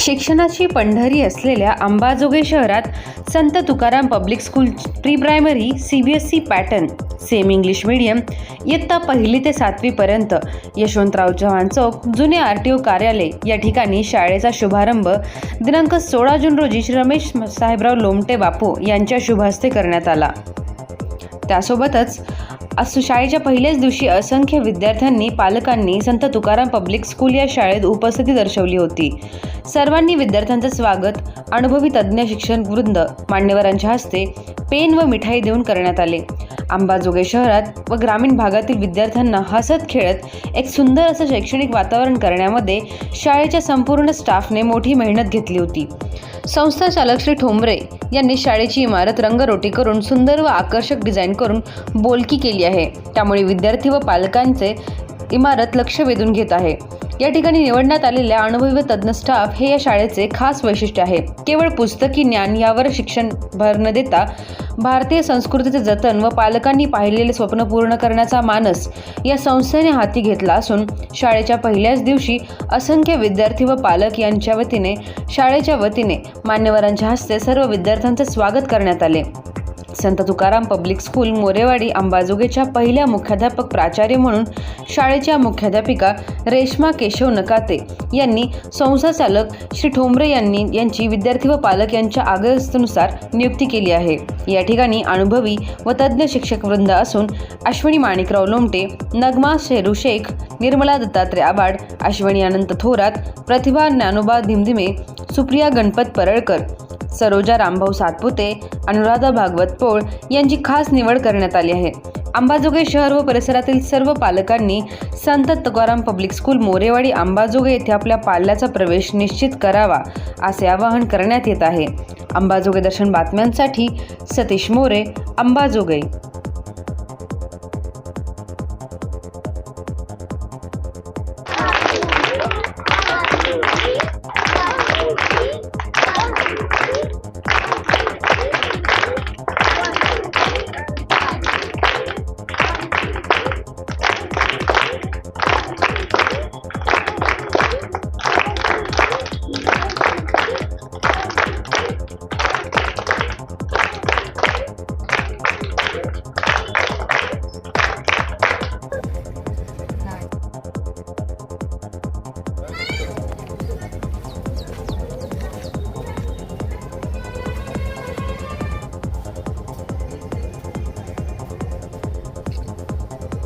शिक्षणाची पंढरी असलेल्या अंबाजोगाई शहरात Sant Tukaram public school pre primary C B S C pattern same English medium इयत्ता पहिली ते सातवीपर्यंत यशवंतराव चव्हाण चौक जुने आर टी ओ कार्यालय या ठिकाणी शाळेचा शुभारंभ दिनांक सोळा जून रोजी रमेश साहेबराव लोमटे बापू यांच्या शुभहस्ते करण्यात आला. त्यासोबतच आज शाळेच्या पहिल्याच दिवशी असंख्य विद्यार्थ्यांनी पालकांनी संत तुकाराम पब्लिक स्कूल या शाळेत उपस्थिती दर्शवली होती. सर्वांनी विद्यार्थ्यांचं स्वागत अनुभवी तज्ज्ञ शिक्षण वृंद मान्यवरांच्या हस्ते पेन व मिठाई देऊन करण्यात आले. अंबाजोगाई शहरात व ग्रामीण भागातील विद्यार्थ्यांना हसत खेळत एक सुंदर असं शैक्षणिक वातावरण करण्यामध्ये शाळेच्या संपूर्ण स्टाफने मोठी मेहनत घेतली होती. संस्था चालक श्री ठोंबरे यांनी शाळेची इमारत रंगरोटी करून सुंदर व आकर्षक डिझाईन करून बोलकी केली आहे. त्यामुळे विद्यार्थी व पालकांचे इमारत लक्ष वेधून घेत आहे. या ठिकाणी निवडण्यात आलेल्या अनुभवी व तज्ज्ञ स्टाफ हे या शाळेचे खास वैशिष्ट्य आहे केवळ पुस्तकी ज्ञान यावर शिक्षण भर न देता भारतीय संस्कृतीचे जतन व पालकांनी पाहिलेले स्वप्न पूर्ण करण्याचा मानस या संस्थेने हाती घेतला असून शाळेच्या पहिल्याच दिवशी असंख्य विद्यार्थी व पालक यांच्या वतीने शाळेच्या वतीने मान्यवरांच्या हस्ते सर्व विद्यार्थ्यांचे स्वागत करण्यात आले. संत तुकाराम पब्लिक स्कूल मोरेवाडी अंबाजोगेच्या पहिल्या मुख्याध्यापक प्राचार्य म्हणून शाळेच्या मुख्याध्यापिका रेश्मा केशव नकाते यांनी संस्था चालक श्री ठोंबरे यांनी यांची विद्यार्थी व पालक यांच्या आग्रहस्थेनुसार नियुक्ती केली आहे. या ठिकाणी अनुभवी व तज्ज्ञ शिक्षक वृंद असून अश्विनी माणिकराव लोमटे नगमा शेरू शेख निर्मला दत्तात्रय आबाड अश्विनी अनंत थोरात प्रतिभा ज्ञानोबा धिमधिमे सुप्रिया गणपत परळकर सरोजा रामभाऊ सातपुते अनुराधा भागवत पोळ यांची खास निवड करण्यात आली आहे. अंबाजोगाई शहर व परिसरातील सर्व पालकांनी संत तुकाराम पब्लिक स्कूल मोरेवाडी अंबाजोगाई येथे आपल्या पाल्याचा प्रवेश निश्चित करावा असे आवाहन करण्यात येत आहे. अंबाजोगाई दर्शन बातम्यांसाठी सतीश मोरे अंबाजोगाई.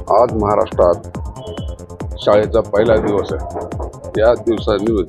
आज महाराष्ट्रात शाळेचा पहिला दिवस आहे. या दिवसानिमित्त